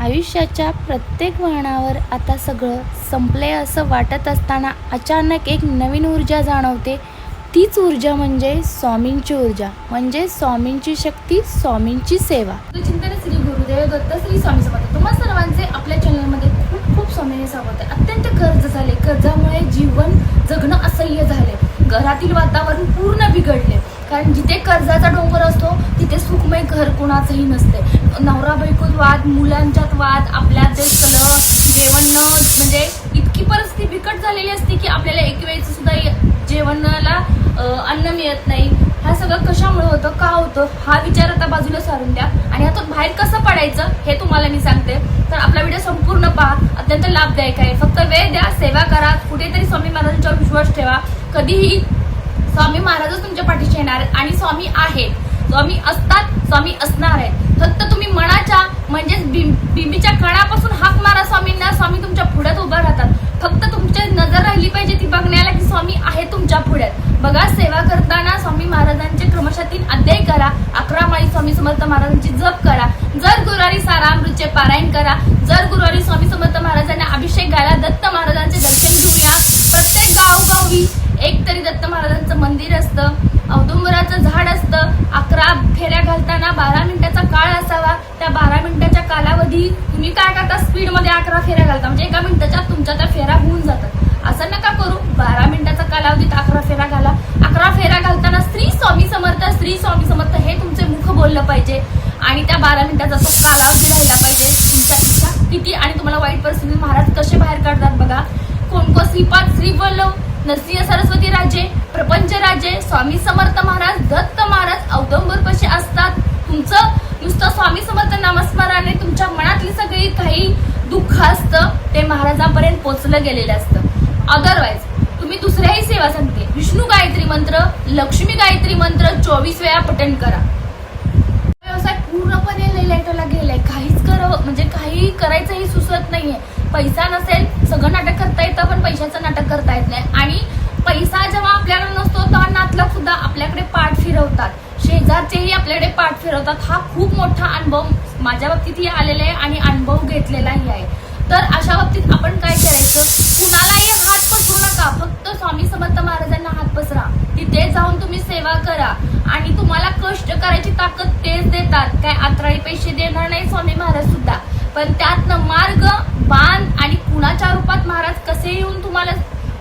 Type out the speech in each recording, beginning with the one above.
आयुष्याच्या प्रत्येक वळणावर आता सगळं संपले असं वाटत असताना अचानक एक नवीन ऊर्जा जाणवते. तीच ऊर्जा म्हणजे स्वामींची ऊर्जा. म्हणजे स्वामींची शक्ती स्वामींची सेवा. चिंतन श्री गुरुदेव दत्त श्री स्वामी समर्थ. तुम्हा सर्वांचे आपल्या चॅनलमध्ये खूप खूप स्वामीने स्वागत आहे. अत्यंत कर्ज झाले. कर्जामुळे जीवन जगणं असह्य झाले. घरातील वातावरण पूर्ण बिघडले. कारण जिथे कर्जाचा डोंगर असतो तिथे सुखमय घर कोणाचंही नसते नवरा बायकोत वाद मुलांच्यात वाद आपल्यात ते कलह जेवण न म्हणजे इतकी परिस्थिती बिकट झालेली असते की आपल्याला एक वेळेचं सुद्धा जेवणाला अन्न मिळत नाही. हा सगळं कशामुळे होतं का होतं? हा विचार आता बाजूला सारून द्या. आणि हातून बाहेर कसं पडायचं हे तुम्हाला मी सांगते. तर आपला व्हिडिओ संपूर्ण पहा. अत्यंत लाभदायक आहे. फक्त वेळ द्या सेवा करा. कुठेतरी स्वामी महाराजांच्यावर विश्वास ठेवा. कधीही स्वामी महाराजच तुमच्या पाठीशी येणार आहेत आणि स्वामी आहेत. स्वामी असतात स्वामी असणार आहेत. फक्त तुम्ही मनाच्या म्हणजेच बिंबीच्या कणापासून हाक मारा स्वामींना स्वामी तुमच्या पुढ्यात उभा राहतात. फक्त तुमची नजर राहिली पाहिजे ती बघण्याला की स्वामी आहे तुमच्या पुढ्यात. बघा सेवा करताना स्वामी महाराजांचे क्रमशः तीन अध्याय करा. अकरा माळी स्वामी समर्थ महाराजांची जप करा. जर गुरुवारी सारामृतचे पारायण करा. जर गुरुवारी स्वामी समर्थ महाराजांना अभिषेक घाला दत्त महाराजांचे दर्शन घेऊया. प्रत्येक गावगावी एक तरी दत्त महाराजांचं मंदिर असतं औदुंबराचं झाड असतं अकरा फेऱ्या घालताना बारा मिनिटाचा काळ असावा. त्या बारा मिनिटाच्या कालावधी तुम्ही काय करता? स्पीडमध्ये अकरा फेऱ्या घालता. म्हणजे एका मिनिटाच्या तुमच्या त्या फेऱ्या होऊन जातात. असं नका करू. बारा मिनिटाचा कालावधीत अकरा फेऱ्या घाला. अकरा फेऱ्या घालताना श्री स्वामी समर्थ श्री स्वामी समर्थ हे तुमचे मुख बोललं पाहिजे. आणि त्या बारा मिनिटाचा तो कालावधी राहिला पाहिजे. तुमच्या इच्छा किती आणि तुम्हाला वाईट परिस्थितीत महाराज कसे बाहेर काढतात बघा. कोण कोण श्रीपाद श्री नरसिंह सरस्वती राजे प्रपंच राजे स्वामी समर्थ महाराज दत्त महाराज औदंबर कसे असतात. तुमचं नुसतं स्वामी समर्थ नामस्मराने तुमच्या मनातली सगळी काही दुःख असतं ते महाराजांपर्यंत पोचलं गेलेलं असतं. अदरवाईज तुम्ही दुसऱ्याही सेवा सांगते विष्णू गायत्री मंत्र लक्ष्मी गायत्री मंत्र चोवीस वेळा पठण करा. व्यवसाय पूर्णपणे लेलेटला गेलाय. काहीच करावं म्हणजे काही करायचंही सुचत नाहीये. पैसा नसेल सगळं नाटक करता पैशाचं नाटक करता येत नाही. आणि पैसा जेव्हा आपल्याकडे नसतो तेव्हा नातलग सुद्धा आपल्याकडे पाठ फिरवतात. शेजारचेही आपल्याकडे पाठ फिरवतात. हा खूप मोठा अनुभव माझ्या बाबतीतही आलेला आहे आणि अनुभव घेतलेलाही आहे. तर अशा बाबतीत आपण काय करायचं? कुणालाही हात पसरू नका. फक्त स्वामी समर्थ महाराजांना हात पसरा. तिथे जाऊन तुम्ही सेवा करा. आणि तुम्हाला कष्ट करायची ताकद तेच देतात. काय आत्राळी पैसे देणार नाही स्वामी महाराज सुद्धा. पण त्यातनं मार्ग बाण आणि कुणाच्या रूपात महाराज कसे येऊन तुम्हाला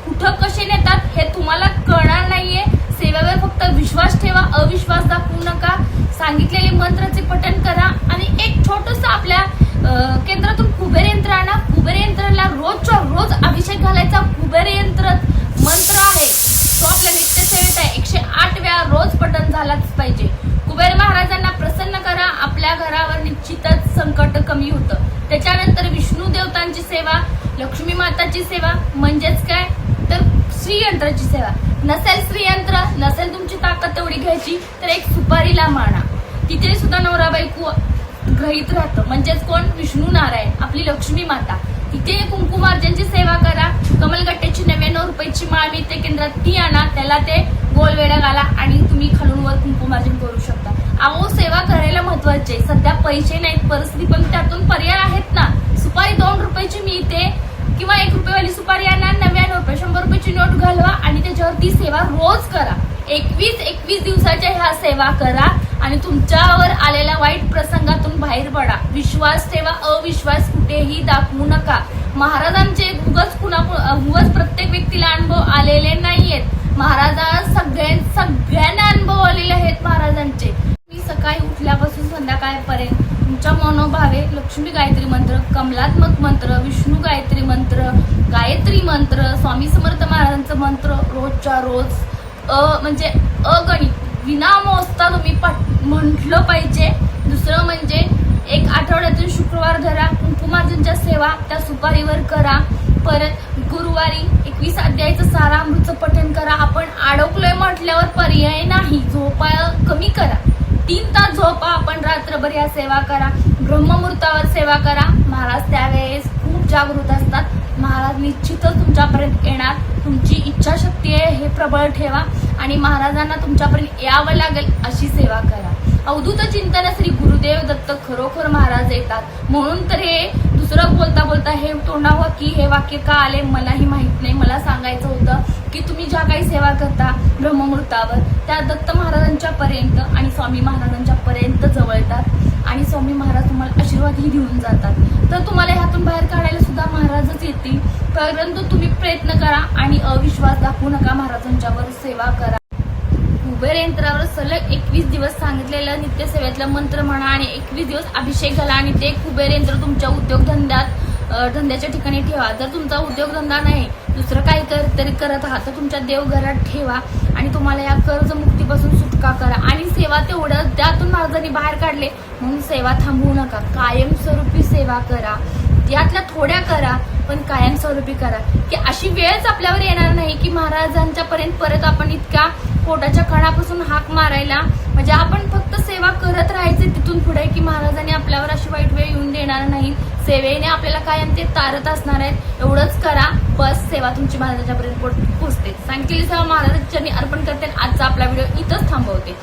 कुठं कसे नेतात हे तुम्हाला कळणार नाहीये. सेवेवर फक्त विश्वास ठेवा अविश्वास दाखवू नका. सांगितलेले मंत्राचे पठण करा आणि एक छोटस आपल्या केंद्रातून कुबेर यंत्र आणा. कुबेर यंत्राला रोजच्या रोज अभिषेक घालायचा. कुबेर यंत्र मंत्र आहे. तो आपल्या नित्यसेवेत आहे. एकशे आठ वेळा रोज पठण झालाच पाहिजे. कुबेर महाराजांना प्रसन्न करा. आपल्या घरावर निश्चितच संकट कमी होतं. त्याच्यानंतर विष्णू देवतांची सेवा लक्ष्मी माताची सेवा म्हणजेच काय? तर श्रीयंत्राची सेवा. नसेल श्रीयंत्र नसेल तुमची ताकद तेवढी घ्यायची तर एक सुपारीला माना. तिथे सुद्धा नवरा बायको घरीत राहतं. म्हणजेच कोण? विष्णू नारायण आपली लक्ष्मी माता. तिथे कुंकुमार्जनची सेवा करा. कमलगट्ट्याची नव्याण्णव रुपयाची माळ मिळते केंद्रात. ती आणा. त्याला ते गोलवेडा घाला आणि तुम्ही खालून वर कुंकुमार्जन करू शकता अहो सेवा करायला महत्त्वाचे सध्या पैसे नाहीत परिस्थिती पण त्यातून पर्याय आहेत ना. सुपारी दोन रुपयाची मिळते किंवा एक रुपयेवाली सुपारी आणा नव्याण्णव रुपये शंभर रुपयाची नोट घालवा आणि त्याच्यावर ती सेवा रोज करा. एकवीस एकवीस दिवसाच्या ह्या सेवा करा आणि तुमच्यावर आलेल्या वाईट प्रसंगातून बाहेर पडा. विश्वास ठेवा अविश्वास कुठेही दाखवू नका. महाराजांचे उगच कुणा उगच प्रत्येक व्यक्तीला अनुभव आलेले नाहीयेत. महाराजा सगळ्या सगळ्यांना अनुभव आलेले आहेत महाराजांचे. सकाळी उठल्यापासून संध्याकाळपर्यंत तुमच्या मनोभावे लक्ष्मी गायत्री मंत्र कमलात्मक मंत्र विष्णू गायत्री मंत्र गायत्री मंत्र स्वामी समर्थ महाराजांचं मंत्र रोजच्या रोज अ म्हणजे अगणित विनामोजता तुम्ही पाठ म्हटलं पाहिजे. दुसरं म्हणजे एक आठवड्यातून शुक्रवार धरा कुंकुमार्जनच्या सेवा त्या सुपारीवर करा. परत गुरुवारी एकवीस अध्यायचं सारामृतचं पठण करा. आपण अडकलोय म्हटल्यावर पर्याय नाही. झोपाळ कमी करा. तीन तास झोपा आपण रात्रभर या सेवा करा. ब्रह्ममुहूर्तावर सेवा करा. महाराज त्यावेळेस खूप जागृत असतात. महाराज निश्चितच तुमच्यापर्यंत येणार. तुमची इच्छाशक्ती आहे हे प्रबळ ठेवा. आणि महाराजांना तुमच्यापर्यंत यावं लागेल अशी सेवा करा. अवधूत चिंतन श्री गुरुदेव दत्त खरोखर महाराज येतात. म्हणून तर हे दुसरं बोलता तोंडावर की हे वाक्य का आले मलाही माहीत नाही. मला सांगायचं होतं की तुम्ही ज्या काही सेवा करता ब्रह्ममुहूर्तावर त्या दत्त महाराजांच्या पर्यंत आणि स्वामी महाराजांच्या पर्यंत जवळ येतात आणि स्वामी महाराज तुम्हाला आशीर्वादही देऊन जातात. तर तुम्हाला ह्यातून बाहेर काढायला सुद्धा महाराजच येतील. परंतु तुम्ही प्रयत्न करा आणि अविश्वास दाखवू नका महाराजांच्यावर सेवा करा. कुबेर यंत्रावर सलग एकवीस दिवस सांगितलेलं नित्यसेवेतलं मंत्र म्हणा आणि एकवीस दिवस अभिषेक घाला आणि ते कुबेर यंत्र तुमच्या उद्योगधंद्यात धंद्याच्या ठिकाणी ठेवा. जर तुमचा उद्योगधंदा नाही दुसरं काही कर तरी करत आहात तर तुमच्या देवघरात ठेवा आणि तुम्हाला या कर्जमुक्तीपासून सुटका करा. आणि सेवा तेवढं त्यातून महाराजांनी बाहेर काढले म्हणून सेवा थांबवू नका. कायमस्वरूपी सेवा करा. यातल्या थोड्या करा पण कायमस्वरूपी करा. की अशी वेळच आपल्यावर येणार नाही की महाराजांच्या पर्यंत परत आपण इतक्या पोटाच्या कणापासून हाक मारायला. म्हणजे आपण फक्त सेवा करत राहायचे तिथून पुढे की महाराजांनी आपल्यावर अशी वाईट वेळ येऊन देणार नाही. सेवेने आपल्याला कायम ते तारत असणार आहेत. एवढंच करा. बस सेवा तुमची महाराजांच्या पर्यंत पोहोचते. सांगितलेली सेवा महाराजांच्या चरणी अर्पण करते आजचा आपला व्हिडिओ इथंच थांबवते.